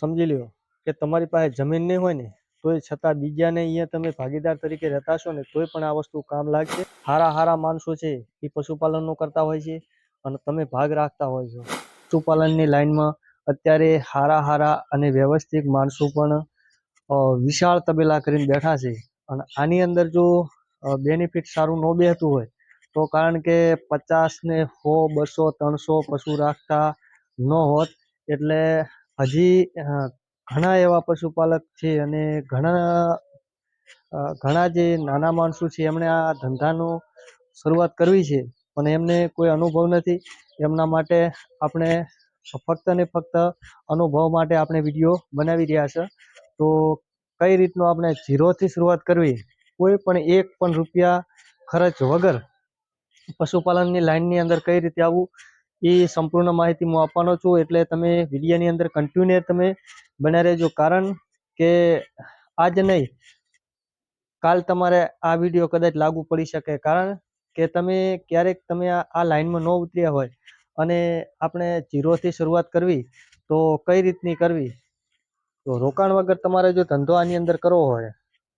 સમજી લ્યો કે તમારી પાસે જમીન નહીં હોય ને, તોય છતાં બીજાને અહીંયા તમે ભાગીદાર તરીકે રહેતા છો ને, તોય પણ આ વસ્તુ કામ લાગશે. હારા હારા માણસો છે, એ પશુપાલનનું કરતા હોય છે અને તમે ભાગ રાખતા હોય છો. પશુપાલનની લાઈનમાં અત્યારે હારા હારા અને વ્યવસ્થિત માણસો પણ વિશાળ તબેલા કરીને બેઠા છે. અને આની અંદર જો બેનિફિટ સારું ન બેહતું હોય, તો કારણ કે પચાસ ને સો બસો, ત્રણસો પશુ રાખતા ન હોત, એટલે હજી ઘણા એવા પશુપાલક છે અને ઘણા ઘણા જે નાના માણસો છે, એમણે આ ધંધાનું શરૂઆત કરવી છે પણ એમને કોઈ અનુભવ નથી. એમના માટે આપણે ફક્ત ને ફક્ત અનુભવ માટે આપણે વીડિયો બનાવી રહ્યા છે. તો કઈ રીતનું આપણે ઝીરોથી શરૂઆત કરવી? કોઈ પણ એક પણ રૂપિયા ખર્ચ વગર પશુપાલનની લાઇનની અંદર કઈ રીતે આવવું એ સંપૂર્ણ માહિતી હું આપવાનો છું. એટલે તમે વિડિયાની અંદર કન્ટિન્યુ તમે બન્યા રહેજો. કારણ કે આજ નહીં, કાલ તમારે આ વીડિયો કદાચ લાગુ પડી શકે. કારણ કે તમે ક્યારેક તમે આ લાઈનમાં ન ઉતર્યા હોય અને આપણે જીરોથી શરૂઆત કરવી તો કઈ રીતની કરવી? તો રોકાણ વગર તમારે જો ધંધો આની અંદર કરવો હોય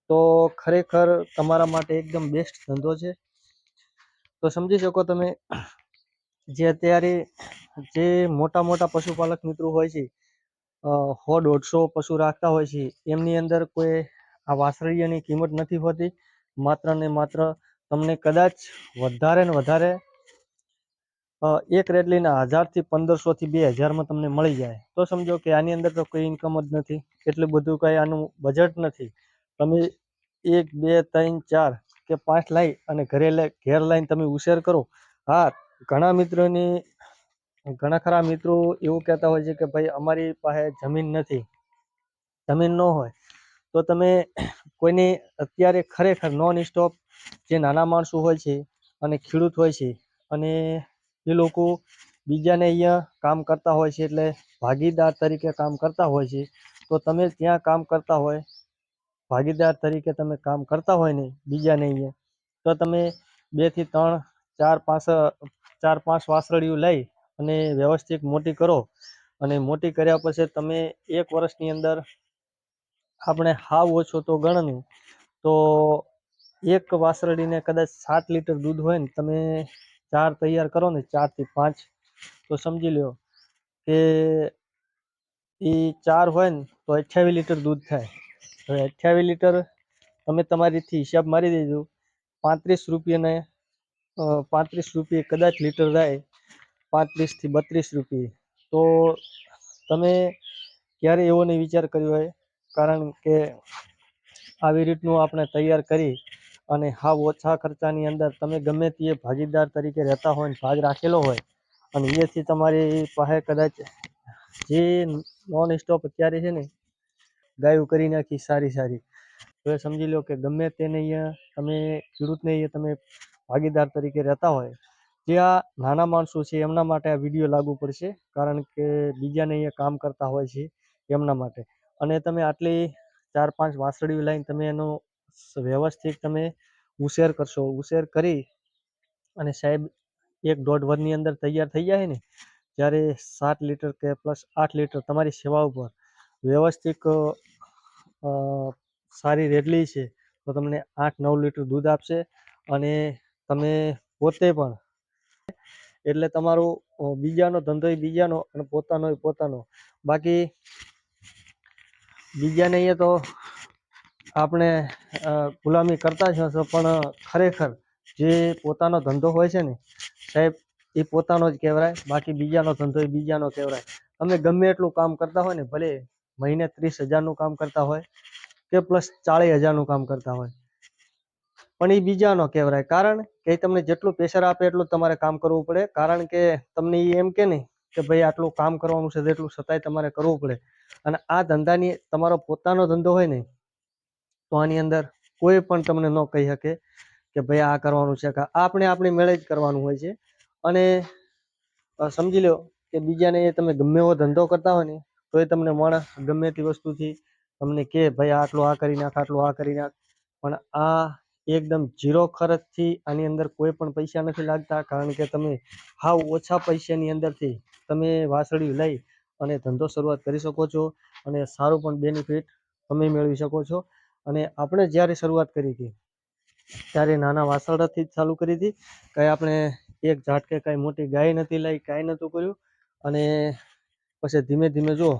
તો ખરેખર તમારા માટે એકદમ બેસ્ટ ધંધો છે. તો સમજી શકો તમે જે અત્યારે જે મોટા મોટા પશુપાલક મિત્રો હોય છે સો દોઢસો પશુ રાખતા હોય છે, એમની અંદર કોઈ આ વાસળીયાની કિંમત નથી હોતી. માત્ર ને માત્ર તમને કદાચ વધારે ને વધારે એક રેડલીના હજારથી પંદરસોથી બે હજારમાં તમને મળી જાય. તો સમજો કે આની અંદર તો કોઈ ઇન્કમ જ નથી. એટલું બધું કંઈ આનું બજેટ નથી. તમે એક, બે, ત્રણ, ચાર કે પાંચ લાઈ અને ઘરે ઘેર લઈને તમે ઉછેર કરો. હા ઘણા મિત્રોની, ઘણા ખરા મિત્રો એવું કહેતા હોય છે કે ભાઈ, અમારી પાસે જમીન નથી. જમીન ન હોય. તો તમે કોઈની અત્યારે ખરેખર નોન સ્ટોપ જે નાના માણસો હોય છે અને ખેડૂત હોય છે અને એ લોકો બીજાને અહીંયા કામ કરતા હોય છે એટલે ભાગીદાર તરીકે કામ કરતા હોય છે, તો તમે ત્યાં કામ કરતા હોય, ભાગીદાર તરીકે તમે કામ કરતા હોય ને બીજાને અહીંયા, તો તમે બેથી ત્રણ, ચાર, પાંચ ચાર પાંચ વાસળીઓ લઈ અને વ્યવસ્થિત મોટી કરો. અને મોટી કર્યા પછી તમે એક વર્ષની અંદર આપણે હાવ ઓછો તો ગણનું, તો એક વાસળીને કદાચ સાત લીટર દૂધ હોય ને તમે ચાર તૈયાર કરો ને ચારથી પાંચ, તો સમજી લો કે એ ચાર હોય ને તો અઠ્યાવીસ લીટર દૂધ થાય. હવે અઠ્યાવીસ લીટર તમે તમારીથી હિસાબ મારી દેજો, પાંત્રીસ રૂપિયાને પાંત્રીસ રૂપિયે કદાચ લીટર જાય પાંત્રીસથી બત્રીસ રૂપિયે. તો તમે ક્યારે એવો નહીં વિચાર કર્યો હોય? કારણ કે આવી રીતનું આપણે તૈયાર કરી અને હાવ ઓછા ખર્ચાની અંદર તમે ગમે તે ભાગીદાર તરીકે રહેતા હોય ભાગ રાખેલો હોય અને એથી તમારી પાસે કદાચ જે નોન સ્ટોપ અત્યારે છે ને, ગાયું કરી નાખી સારી સારી. એ સમજી લો કે ગમે તેને અહીંયા તમે ખેડૂતને અહીંયા તમે ભાગીદાર તરીકે રહેતા હોય, જે આ નાના માણસો છે એમના માટે આ વીડિયો લાગુ પડશે, કારણ કે બીજાને અહીંયા કામ કરતા હોય છે એમના માટે. અને તમે આટલી ચાર પાંચ વાંસળીઓ લઈને તમે એનો વ્યવસ્થિત તમે ઉછેર કરશો. ઉછેર કરી અને સાહેબ એક દોઢ વર્ષની અંદર તૈયાર થઈ જાય ને, જ્યારે સાત લીટર કે પ્લસ આઠ લીટર તમારી સેવા ઉપર વ્યવસ્થિત સારી રેડલી છે, તો તમને આઠ નવ લીટર દૂધ આપશે અને તમે પોતે પણ. એટલે તમારું બીજાનો ધંધો બીજાનો અને પોતાનો પોતાનો. બાકી બીજાને અહીંયા તો આપણે ગુલામી કરતા હશો, પણ ખરેખર જે પોતાનો ધંધો હોય છે ને, સાહેબ, એ પોતાનો જ કહેવાય, બાકી બીજાનો ધંધો એ બીજાનો કહેવાય. તમે ગમે એટલું કામ કરતા હોય ને, ભલે મહિને ત્રીસ હજારનું કામ કરતા હોય કે પ્લસ ચાળીસ હજારનું કામ કરતા હોય. પણ એ બીજાનો કહેવાય. કારણ કે એ તમને જેટલું પ્રેશર આપે એટલું તમારે કામ કરવું પડે. કારણ કે તમને એ એમ કે નહીં કે ભાઈ આટલું કામ કરવાનું છે એટલું છતાંય તમારે કરવું પડે. અને આ ધંધાની તમારો પોતાનો ધંધો હોય ને, તો આની અંદર કોઈ પણ તમને ન કહી શકે કે ભાઈ આ કરવાનું છે આપણે આપણે આપણી મેળે જ કરવાનું હોય છે. અને સમજી લો કે બીજાને એ તમે ગમે એવો ધંધો કરતા હોય ને, તો એ તમને માણસ ગમે તે વસ્તુથી તમને કે ભાઈ આટલું આ કરી નાખ, આટલું આ કરી નાખ. પણ આ એકદમ ઝીરો ખર્ચથી આની અંદર કોઈ પણ પૈસા નથી લાગતા, કારણ કે તમે હાવ ઓછા પૈસાની અંદરથી તમે વાસળી લઈ અને ધંધો શરૂઆત કરી શકો છો અને સારું પણ બેનિફિટ તમે મેળવી શકો છો. અને આપણે જ્યારે શરૂઆત કરી હતી, ત્યારે નાના વાસળાથી જ ચાલુ કરી હતી. કાંઈ આપણે એક ઝાટકે કાંઈ મોટી ગાય નથી લઈ, કાંઈ નહોતું કર્યું. અને પછી ધીમે ધીમે જો